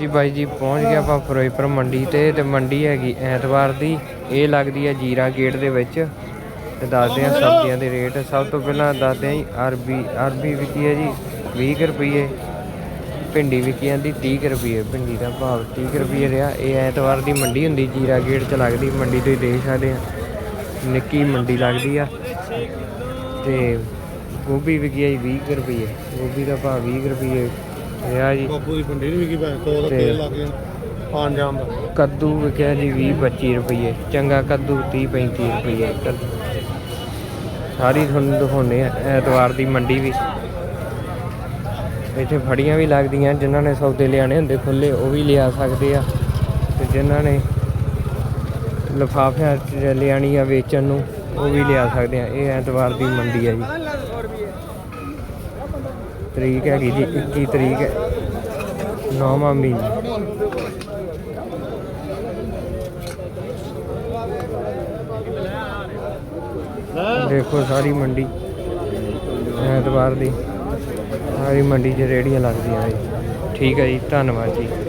ਜੀ ਬਾਈ ਜੀ, ਪਹੁੰਚ ਗਿਆ ਆਪਾਂ ਫਿਰੋਜ਼ਪੁਰ ਮੰਡੀ ਤੇ ਤੇ ਮੰਡੀ ਹੈਗੀ ਐਤਵਾਰ ਦੀ। ਇਹ ਲੱਗਦੀ ਹੈ ਜੀਰਾ ਗੇਟ ਦੇ ਵਿੱਚ। ਤੇ ਦੱਸਦੇ ਆ ਸਬਜ਼ੀਆਂ ਦੇ ਰੇਟ। ਸਭ ਤੋਂ ਪਹਿਲਾਂ ਦੱਸਦੇ ਆ ਜੀ, ਅਰਬੀ ਅਰਬੀ ਵਿਕੀ ਹੈ ਜੀ 20 ਕੁ ਰੁਪਏ ਭਿੰਡੀ ਵਿਕੀ ਜਾਂਦੀ 30 ਕੁ ਰੁਪਏ ਭਿੰਡੀ ਦਾ ਭਾਵ 30 ਕੁ ਰੁਪਏ ਰਿਹਾ। ਇਹ ਐਤਵਾਰ ਦੀ ਮੰਡੀ ਹੁੰਦੀ, ਜੀਰਾ ਗੇਟ ਚ ਲੱਗਦੀ, ਮੰਡੀ ਤੁਸੀਂ ਦੇਖ ਸਕਦੇ ਆ ਨਿੱਕੀ ਮੰਡੀ ਲੱਗਦੀ ਆ। ਤੇ ਗੋਭੀ ਵਿਕੀ ਹੈ ਜੀ 20 ਕੁ ਰੁਪਏ ਗੋਭੀ ਦਾ ਭਾਅ 20 ਕੁ ਰਿਹਾ ਜੀ। ਬਾਪੂ ਦੀ ਪੰਡੀ ਨਹੀਂ ਵਿਕੀ ਭੈਣ ਕੋਲ ਤੇ- ਤੇਲ ਲੱਗ ਗਿਆ ਆਣ ਜਾਣ ਦਾ। ਕੱਦੂ ਵਿਕਿਆ ਜੀ 20 25 ਰੁਪਏ ਚੰਗਾ ਕੱਦੂ 30 35 ਰੁਪਏ ਕੱਦੂ ਸਾਰੀ ਤੁਹਾਨੂੰ ਦਿਖਾਉਂਦੇ ਆ ਐਤਵਾਰ ਦੀ ਮੰਡੀ ਵੀ। ਇੱਥੇ ਫੜੀਆਂ ਵੀ ਲੱਗਦੀਆਂ ਜਿਨ੍ਹਾਂ ਨੇ ਸੌਦੇ ਲਿਆਣੇ ਹੁੰਦੇ ਖੁੱਲੇ ਉਹ ਵੀ ਲਿਆ ਸਕਦੇ ਆ। ਤੇ ਜਿਨ੍ਹਾਂ ਨੇ ਲਿਫਾਫਿਆਂ 'ਚ ਲਿਆਣੀ ਆ ਵੇਚਣ ਨੂੰ ਉਹ ਵੀ ਲਿਆ ਸਕਦੇ ਆ। ਇਹ ਐਤਵਾਰ ਦੀ ਮੰਡੀ ਆ ਜੀ। ਤਰੀਕ ਹੈਗੀ ਜੀ 21 ਤਰੀਕ ਹੈ। ਨੌਵਾਂ ਮਹੀਨਾ। ਦੇਖੋ ਸਾਰੀ ਮੰਡੀ, ਐਤਵਾਰ ਦੀ, ਸਾਰੀ ਮੰਡੀ 'ਚ ਰੇੜੀਆਂ ਲੱਗਦੀਆਂ ਜੀ ਠੀਕ ਹੈ ਜੀ, ਧੰਨਵਾਦ ਜੀ।